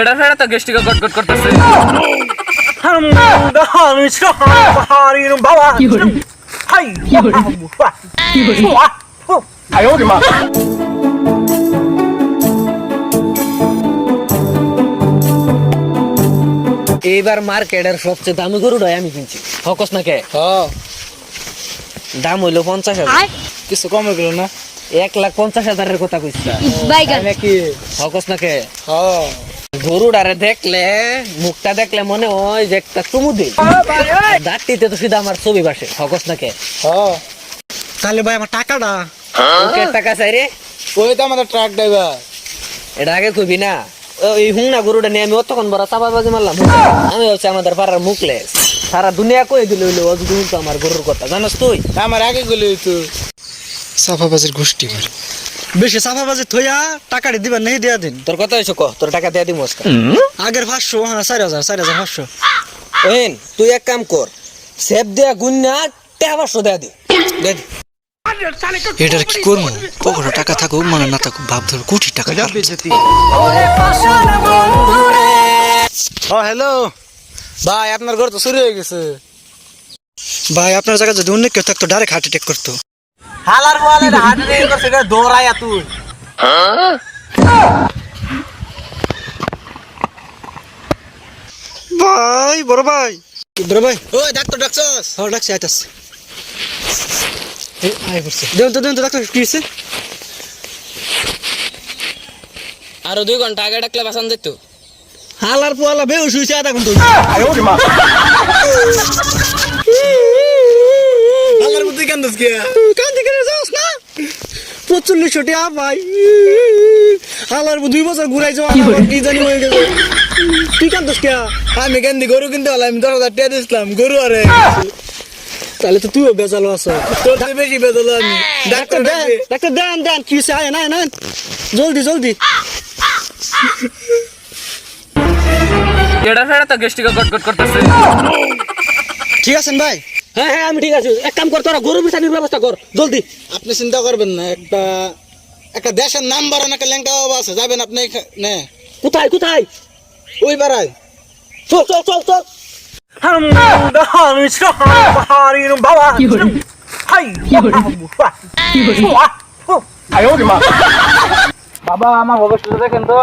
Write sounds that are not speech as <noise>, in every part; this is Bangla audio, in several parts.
এড়া ফেড়া তো গেস্টিকে গট গট করতেছে। এইবার মার্কেটের সবচেয়ে দামি গরুটাই আমি কিনছি। ফকস না কে? হ্যাঁ। দাম হইল পঞ্চাশ হাজার। কিছু কমে গেল না। এক লাখ পঞ্চাশ হাজারের কথা কইছি নাকি? ফকস না কে? হ্যাঁ। গরুটারে দেখলে মুখটা দেখলে মনে হয় যে একটা চুমু দিল দাঁতটিতে তো সিধা আমার ছবি বাসে ফকস না কে হ্যাঁ। তাহলে ভাই আমার টাকাটা? ওকে টাকা চাই রে। ওই তো আমাদের ট্রাক ড্রাইভার এটা আগে কইবি না। এই হুং না গরুটা নিয়ে আমি অতক্ষণ বড় চাপাবাজি মারলাম। আমি হচ্ছে আমাদের পাড়ার মুখলেস। সারা দুনিয়া কই দিল হইল যদি শুনতো আমার গরুর কথা। জানাস তুই? আমার আগে গেলে তো সাফাবাজের গোষ্ঠী করে বেশি সাফাবাজি থইয়া টাকাটা দিবার নেই দিয়া দিন। তোর কথা হয়েছে ক তোর টাকা দিয়ে দিব আগের পাঁচশো হ্যাঁ চার হাজার চার হাজার পাঁচশো। ওহেন তুই এক কাম কর সেব দেয়া গুন্না টাকা পাঁচশো দেয়া দি। দে দি। এটার কি করব? পকেটে টাকা থাকুক মানে না থাকুক ভাব ধর কোটি টাকা হ্যাঁ হ্যালো ভাই আপনার ঘর তো শুরু হয়ে গেছে। ভাই আপনার জায়গায় যদি অন্য কেউ থাকতো ডাইরেক্ট হার্ট অ্যাটাক করতো। হালার বলে হাটে রে করছে এটা তুই। ভাই বড় ভাই। বড় ভাই। ওই ডাক্তার ডাকছস। হ্যাঁ ডাকছি আয় পড়ছে দেন তো দেন তো ডাক্তার কি হয়েছে আরও দুই ঘণ্টা আগে ডাকলে বাসান যেত। হালার পোয়ালা বেউস হয়েছে আধা ঘণ্টা <laughs> হালার মধ্যে কেন দোস কে কান থেকে যাস না? পঁচল্লিশশো টাকা ভাই। হালার দুই বছর ঘুরাই যাওয়া কি জানি হয়ে গেছে। তুই কান দোষ কে আমি কেন দি গরু কিনতে হলাম আমি দশ হাজার টাকা দিয়েছিলাম গরু আরে। তাহলে তো তুইও বেজালো আছো। তোর থেকে বেশি বেদল আমি। ডাক্তার দেন ডাক্তার দেন দেন কি হয়েছে? আয় না না জলদি জলদি। এড়া ফেড়া তো গেস্টিকে গট গট করতেছে। ঠিক আছেন ভাই? হ্যাঁ হ্যাঁ আমি ঠিক আছে। এক কাম কর তোরা গরু বিছানির ব্যবস্থা কর জলদি। আপনি চিন্তা করবেন না একটা একটা দেশের নাম বাড়ান একটা ল্যাংটা বাবা আছে যাবেন আপনি এখা- নে। কোথায় কোথায়? ওই বাড়ায় চল চল চল চল। বাবা। আমার ভবিষ্যৎ দেখেন তো।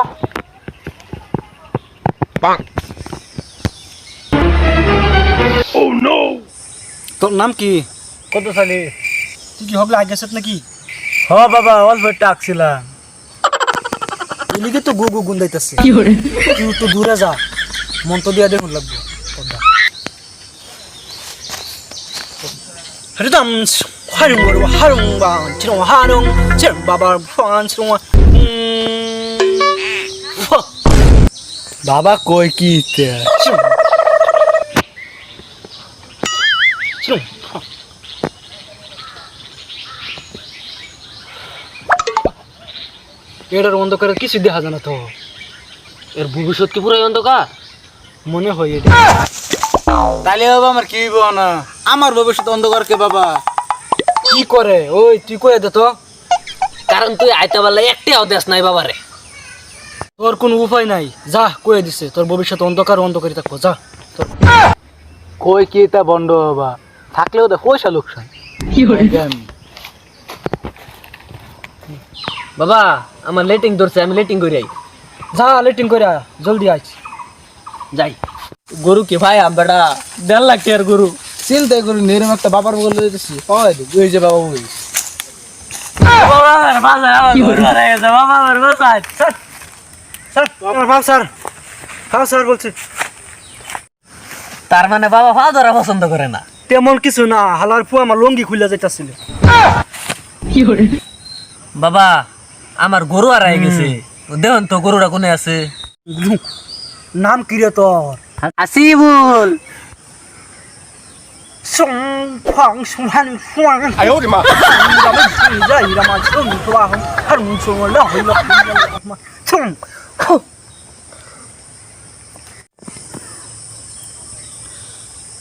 তোর নাম কি? কত সালে? তুই কি হবলে আগে নাকি? হ বাবা অল্প টাকছিলাম এদিকে তো গু গু গুন্দাইতেছে। তুই তো দূরে যা মন তো দিয়া দেখুন লাগবে। হরিদম হারুং বড় হারুং বাং চিরং হারুং চিরং বাবার ফান চিরং বাবা কই কি চিরং এটার অন্ধকারে কিছু দেখা যায় না তো। এর ভবিষ্যৎ কি পুরো অন্ধকার? মনে হয় এটা। তাহলে বাবা আমার কি হইব না? আমার ভবিষ্যৎ অন্ধকার কে বাবা? কি করে? ওই তুই কয়ে দে তো। কারণ তুই আইতে পারলে একটাও দেশ নাই বাবারে। তোর কোনো উপায় নাই। যা কয়ে দিছে। তোর ভবিষ্যৎ অন্ধকার অন্ধকারই থাকব। যা তোর কই কি তা বন্ধ বাবা থাকলেও তো পয়সা লোকসান বাবা আমার লেটিং ধরছে আমি লেটিং করি আই। যা লেটিং করে জলদি আয়। যাই। গরু কি ভাই আমরা দেড় লাখ টাকার গরু। চিন্তা করি নিরম একটা বাবার বলে দিতেছি পাওয়াই দিই ওই যে বাবা বলছি। তার মানে বাবা ধরা পছন্দ করে না। তেমন কিছু না হালার পু আমার লঙ্গি খুলে যাইতাছিল। বাবা আমার গরু আর গেছে। দেখুন তো গরুটা কোনে আছে? নাম কি রে তোর? আসিবুল। সং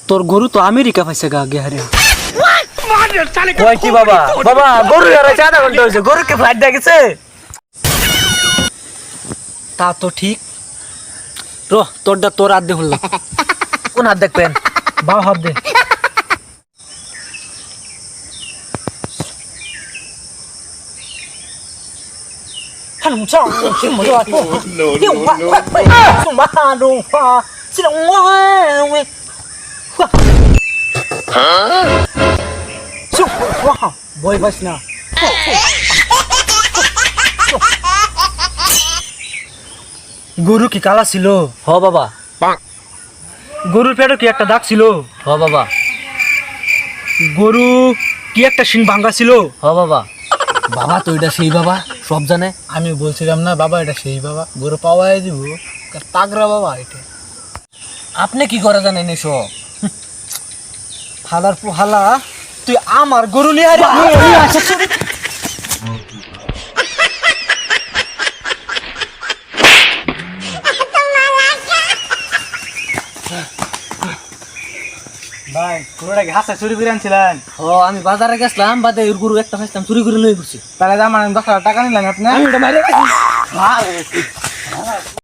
তোর গরু তো আমেরিকা পাইছে গা গেহারে কয় কি বাবা বাবা গরু আর আধা ঘন্টা হয়েছে গরুকে ফ্লাইট দেখেছে তা তো ঠিক রো তোরটা তোর হাত দিয়ে খুললাম কোন হাত দেখবেন বাও হাত দে看上去么多多，六万块费，送吧中华，这种万位， ভয় পাস না গরু কি কালা ছিল? হ বাবা। গরুর পেটে কি একটা দাগ ছিল? হ বাবা। গরু কি একটা শিং ভাঙ্গা ছিল? হ বাবা। বাবা তো এটা সেই বাবা সব জানে। আমি বলছিলাম না বাবা এটা সেই বাবা। গরু পাওয়াই দিব। তাগরা বাবা এটা। আপনি কি করে জানেন এসব? হালার পু হালা তুই আমার গরু নিয়ে ভাই গরুটাকে হাসা চুরি করে আনছিলেন? ও আমি বাজারে গেছিলাম বাদে ওর গরু একটা খাইছিলাম চুরি করে লই করছি তাহলে আমার দশ হাজার টাকা নিলাম আপনি?